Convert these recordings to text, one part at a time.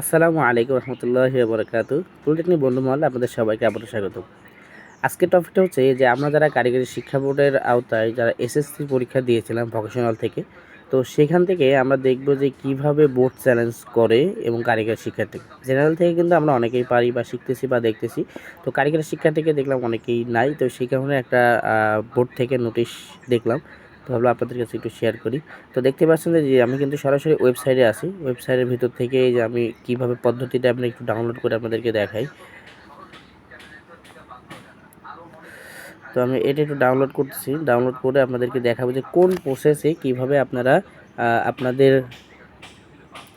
আসসালামু আলাইকুম রহমতুল্লাহি বরকাত। পলিটেকনিক বন্ধু মহল আপনাদের সবাইকে আবারও স্বাগত আজকের টপিকটা হচ্ছে যে আমরা যারা কারিগরি শিক্ষা বোর্ডের আওতায় যারা এসএসসি পরীক্ষা দিয়েছিলাম ভোকেশনাল থেকে, তো সেখান থেকে আমরা দেখব যে কীভাবে বোর্ড চ্যালেঞ্জ করে এবং কারিগরি শিক্ষার্থী জেনারেল থেকে কিন্তু আমরা অনেকেই পারি বা শিখতেছি বা দেখতেছি, তো কারিগরি শিক্ষা থেকে দেখলাম অনেকেই নাই, তো সেই কারণে একটা বোর্ড থেকে নোটিশ দেখলাম। তো ভাবলাম আপনাদের কাছে একটু শেয়ার করি। তো দেখতে পাচ্ছেন যে আমি কিন্তু সরাসরি ওয়েবসাইটে আছি। ওয়েবসাইটের ভিতর থেকে যে আমি কীভাবে পদ্ধতিটা আপনি একটু ডাউনলোড করে আপনাদেরকে দেখাই। তো আমি এটা একটু ডাউনলোড করতেছি। ডাউনলোড করে আপনাদেরকে দেখাবো যে কোন প্রসেসে কীভাবে আপনারা আপনাদের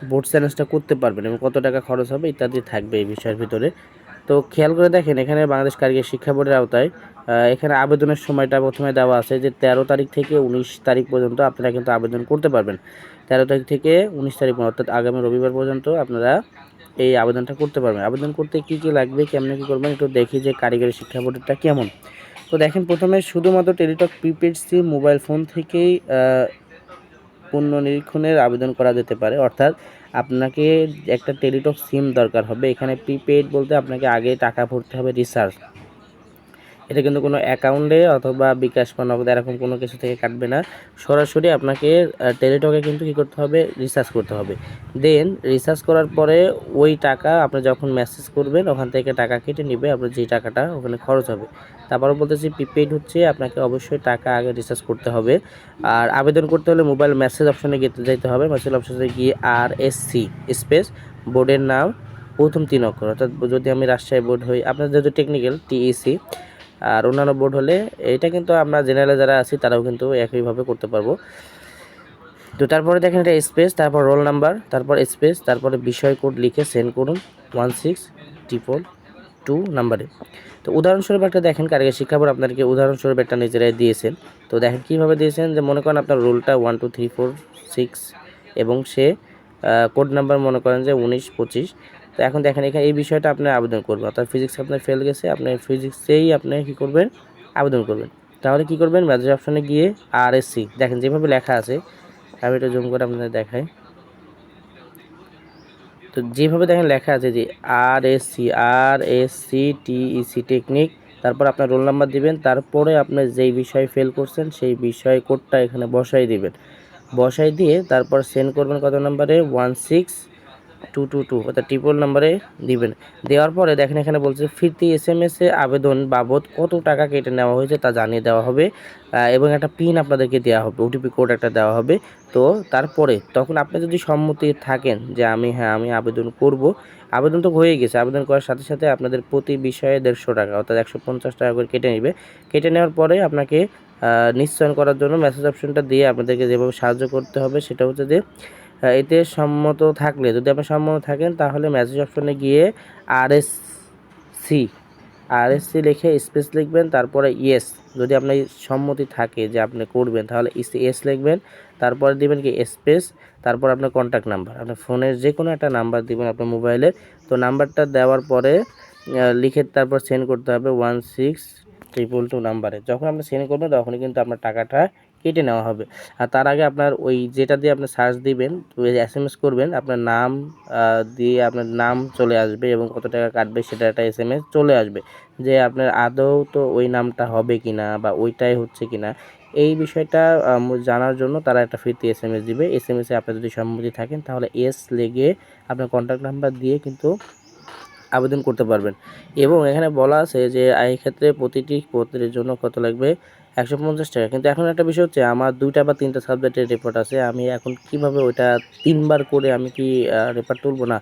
বোর্ড চ্যালেঞ্জটা করতে পারবেন এবং কত টাকা খরচ হবে ইত্যাদি থাকবে এই বিষয়ের ভিতরে। তো খেয়াল করে দেখেন এখানে বাংলাদেশ কারিগরি শিক্ষা বোর্ডের আওতায় এখানে আবেদনের সময়টা প্রথমে দেওয়া আছে যে তেরো তারিখ থেকে উনিশ তারিখ পর্যন্ত আপনারা কিন্তু আবেদন করতে পারবেন। তেরো তারিখ থেকে উনিশ তারিখ পর্যন্ত, অর্থাৎ আগামী রবিবার পর্যন্ত আপনারা এই আবেদনটা করতে পারবেন। আবেদন করতে কি কি লাগবে কেমন কী করবেন একটু দেখি যে কারিগরি শিক্ষা বোর্ডেরটা কেমন। তো দেখেন প্রথমে শুধুমাত্র Teletalk prepaid SIM mobile phone থেকেই পণ্য নিরীক্ষণের আবেদন করা যেতে পারে। অর্থাৎ আপনাকে একটা টেলিটক সিম দরকার হবে। এখানে প্রিপেড বলতে আপনাকে আগে টাকা ভরতে হবে রিচার্জ। এটা কিন্তু কোনো অ্যাকাউন্টে অথবা বিকাশ বা নগদ এরকম কোনো কিছু থেকে কাটবে না। সরাসরি আপনাকে টেলিটকে কিন্তু কী করতে হবে? রিচার্জ করতে হবে। দেন রিচার্জ করার পরে ওই টাকা আপনি যখন মেসেজ করবেন, ওখান থেকে টাকা কেটে নেবে, আপনার যে টাকাটা ওখানে খরচ হবে। তারপরে বলতেছি প্রিপেড হচ্ছে, আপনাকে অবশ্যই টাকা আগে রিচার্জ করতে হবে। আর আবেদন করতে হলে মোবাইল মেসেজ অপশনে গেতে যেতে হবে। মেসেজ অপশনে গিয়ে আর এস সি স্পেস বোর্ডের নাম, প্রথম তিন অক্ষর। অর্থাৎ যদি আমি রাজশাহী বোর্ড হই, আপনার যেহেতু টেকনিক্যাল টিইসি আর অন্যান্য বোর্ড হলে এটা কিন্তু আমরা জেনারেলে যারা আছি, তারাও কিন্তু একইভাবে করতে পারব। তো তারপরে দেখেন এটা স্পেস তারপর রোল নাম্বার তারপর স্পেস তারপরে বিষয় কোড লিখে সেন্ড করুন। ওয়ান সিক্স ট্রিপল টু নাম্বারে তো উদাহরণস্বরূপ একটা দেখেন, কারিগরি শিক্ষা বোর্ড আপনাদেরকে উদাহরণস্বরূপ একটা নিজেরাই দিয়েছেন। তো দেখেন কীভাবে দিয়েছেন? যে মনে করেন আপনার রোলটা one two three four six এবং সে কোড নাম্বার মনে করেন যে উনিশ, পঁচিশ। তো এখন দেখেন, এখানে এই বিষয়টা আপনি আবেদন করবেন। অর্থাৎ ফিজিক্স আপনার ফেল গেছে, আপনি ফিজিক্সেই আপনি কী করবেন? আবেদন করবেন। তাহলে কী করবেন? ম্যাথের অপশানে গিয়ে আর এস সি দেখেন যেভাবে লেখা আছে, আমি এটা জুম করে আপনাদের দেখাই। তো যেভাবে দেখেন লেখা আছে যে R S C R S C TEC technique তারপর আপনার রোল নাম্বার দিবেন, তারপরে আপনি যেই বিষয়ে ফেল করছেন, সেই বিষয় কোডটা এখানে বসাই দিবেন। বসাই দিয়ে তারপর সেন্ড করবেন কত নাম্বারে? One six two two two, অর্থাৎ ট্রিপল নাম্বারে দিবেন। দেওয়ার পরে দেখেন এখানে বলছে, ফিরতি এস এম এস আবেদন বাবদ কত টাকা কেটে নেওয়া হয়েছে তা জানিয়ে দেওয়া হবে। এবং একটা পিন আপনাদেরকে দেওয়া হবে ওটিপি কোড একটা দেওয়া হবে। তো তারপরে তখন আপনি যদি সম্মতি থাকেন যে আমি হ্যাঁ আমি আবেদন করব, আবেদন তো হয়ে গেছে। আবেদন করার সাথে সাথে আপনাদের প্রতি বিষয়ে দেড়শো টাকা, অর্থাৎ একশো পঞ্চাশ টাকা করে কেটে নেবে। কেটে নেওয়ার পরে আপনাকে নিশ্চয়ন করার জন্য মেসেজ অপশনটা দিয়ে আপনাদেরকে যেভাবে সাহায্য করতে হবে, সেটা হচ্ছে যে এতে সম্মত থাকলে, যদি আপনি সম্মত থাকেন, তাহলে মেসেজ অপশনে গিয়ে R S C R S C লিখে স্পেস লিখবেন, তারপরে ইয়েস যদি আপনার সম্মতি থাকে যে আপনি করবেন, তাহলে এস লিখবেন, তারপরে দিবেন কি স্পেস তারপর আপনার কন্ট্যাক্ট নাম্বার আপনার ফোনের যে কোনো একটা নাম্বার দিবেন আপনার মোবাইলের তো নাম্বারটা দেওয়ার পরে লিখে তারপর সেন্ড করতে হবে ওয়ান সিক্স ট্রিপল টু নাম্বারে যখন আপনি সেন্ড করবেন, তখনই কিন্তু আপনার টাকাটা কেটে নেওয়া হবে। আর তার আগে আপনার ওই যেটা দিয়ে আপনি সার্চ দিবেন এস এম এস করবেন, আপনার নাম দিয়ে আপনার নাম চলে আসবে এবং কত টাকা কাটবে সেটা একটা এস এম এস চলে আসবে। যে আপনার আদৌ তো ওই নামটা হবে কি না বা ওইটাই হচ্ছে কিনা, এই বিষয়টা জানার জন্য তারা একটা ফ্রিতে এস এম এস দিবে। এস এম এসে আপনার যদি সম্মতি থাকেন, তাহলে এস লেগে আপনার কন্ট্যাক্ট নাম্বার দিয়ে কিন্তু আবেদন করতে পারবেন। এবং এখানে বলা আছে যে এই ক্ষেত্রে প্রতিটি পত্রের জন্য কত লাগবে? একশো পঞ্চাশ টাকা। কিন্তু এখন একটা বিষয় হচ্ছে, আমার দুইটা বা তিনটা সাবজেক্টের রিপোর্ট আছে। আমি এখন কীভাবে ওইটা তিনবার করে আমি কি রেপার তুলবো? না,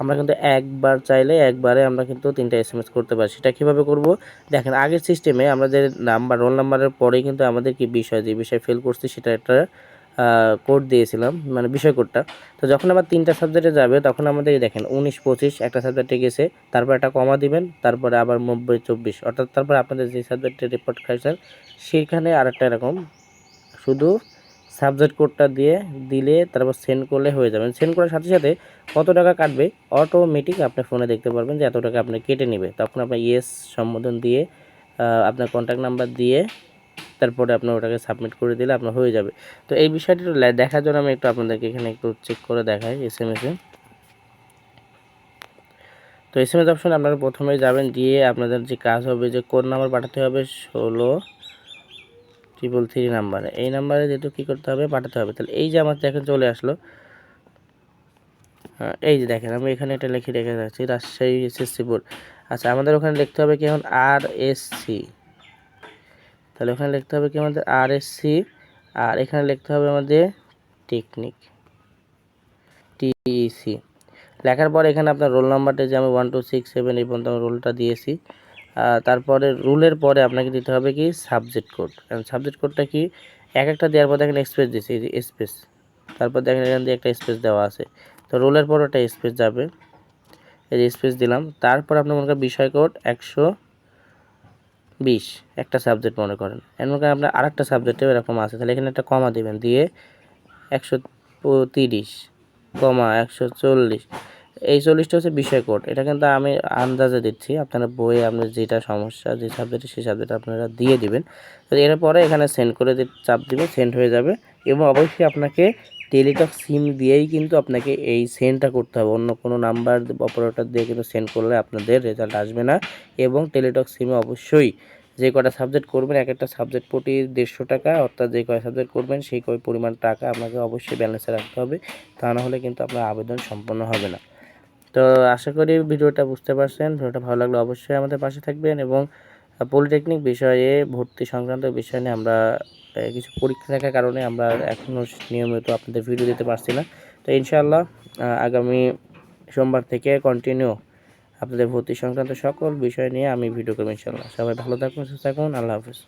আমরা কিন্তু একবার চাইলে একবারে আমরা কিন্তু তিনটা এস এম এস করতে পারি। সেটা কীভাবে করব? দেখেন, আগের সিস্টেমে আমরা যে নাম্বার রোল নাম্বারের পরেই কিন্তু আমাদের কি বিষয়, যে বিষয় ফেল করছি, সেটা একটা কোড দিয়েছিলাম মানে বিষয় কোডটা তো যখন আবার তিনটা সাবজেক্টে যাবে, তখন আমাদের দেখেন, উনিশ, পঁচিশ, একটা সাবজেক্টে গেছে, তারপর একটা কমা দিবেন, তারপরে আবার নব্বই, চব্বিশ। অর্থাৎ তারপর আপনাদের যে সাবজেক্টের রিপোর্ট খাইছেন সেখানে আরেকটা এরকম, শুধু সাবজেক্ট কোডটা দিয়ে দিলে তারপর সেন্ড করলে হয়ে যাবেন সেন্ড করার সাথে সাথে কত টাকা কাটবে? অটোমেটিক আপনি ফোনে দেখতে পারবেন যে এত টাকা আপনি কেটে নেবে। তখন আপনার ইয়েস সম্বোধন দিয়ে আপনার কন্ট্যাক্ট নাম্বার দিয়ে তারপরে আপনার ওটাকে সাবমিট করে দিলে আপনার হয়ে যাবে। তো এই বিষয়টি দেখার জন্য আমি একটু আপনাদেরকে এখানে একটু চেক করে দেখাই এস এম এসে তো এস এম এস অপশন আপনারা প্রথমে যাবেন দিয়ে আপনাদের যে কাজ হবে যে কোন নাম্বার পাঠাতে হবে ষোলো ট্রিপল থ্রি নাম্বারে এই নাম্বারে যেহেতু কী করতে হবে? পাঠাতে হবে। তাহলে এই যে আমার দেখেন চলে আসলো। হ্যাঁ, এই যে দেখেন আমি এখানে এটা লিখে রেখে যাচ্ছি রাজশাহী এসএসসি বোর্ড। আচ্ছা আমাদের ওখানে লিখতে হবে কি এখন আর এস সি তাহলে ওখানে লিখতে হবে কি আমাদের আর এস সি আর এখানে লিখতে হবে আমাদের টেকনিক টিইসি লেখার পর এখানে আপনার রোল নাম্বারটা যে আমি ওয়ান টু সিক্স সেভেন এই পর্যন্ত রোলটা দিয়েছি। তারপরে রুলের পরে আপনাকে দিতে হবে কি সাবজেক্ট কোড সাবজেক্ট কোডটা কি, এক একটা দেওয়ার পর দেখেন স্পেস দিয়েছি, এই যে স্পেস তারপর দেখেন এখান দিয়ে একটা স্পেস দেওয়া আছে। তো রোলের পর একটা স্পেস যাবে। এই যে স্পেস দিলাম। তারপর আপনার মনে করেন বিষয় কোড একশো বিশ, একটা সাবজেক্ট মনে করেন। এর মনে করেন আপনার আরেকটা সাবজেক্টেও এরকম আছে, তাহলে এখানে একটা কমা দিবেন, দিয়ে একশো তিরিশ কমা একশো চল্লিশ। এই চল্লিশটা হচ্ছে বিষয় কোড এটা কিন্তু আমি আন্দাজে দিচ্ছি, আপনারা বইয়ে আপনার যেটা সমস্যা, যে সাবজেক্টে সেই সাবজেক্ট আপনারা দিয়ে দিবেন। তো এরপরে এখানে সেন্ড করে চাপ দিবে সেন্ড হয়ে যাবে এবং অবশ্যই আপনাকে টেলিটক সিম দিয়েই কিন্তু আপনাকে এই সেন্ডটা করতে হবে। অন্য কোনো নাম্বার অপারেটর দিয়ে কিন্তু সেন্ড করলে আপনাদের রেজাল্ট আসবে না। এবং টেলিটক সিমে অবশ্যই যে কটা সাবজেক্ট করবেন, এক একটা সাবজেক্ট প্রতি দেড়শো টাকা, অর্থাৎ যে কয় সাবজেক্ট করবেন, সেই কয় পরিমাণ টাকা আপনাকে অবশ্যই ব্যালেন্সে রাখতে হবে। তা না হলে কিন্তু আপনার আবেদন সম্পন্ন হবে না। তো আশা করি ভিডিওটা বুঝতে পারছেন। ভিডিওটা ভালো লাগলে অবশ্যই আমাদের পাশে থাকবেন এবং পলিটেকনিক বিষয়ে ভর্তি সংক্রান্ত বিষয় নিয়ে আমরা কিছু পরীক্ষা থাকার কারণে আমরা এখনও নিয়মিত আপনাদের ভিডিও দিতে পারছি না। তো ইনশাআল্লাহ আগামী সোমবার থেকে কন্টিনিউ আপনাদের ভর্তি সংক্রান্ত সকল বিষয় নিয়ে আমি ভিডিও করব ইনশাআল্লাহ। সবাই ভালো থাকুন, সুস্থ থাকুন, আল্লাহ হাফিজ।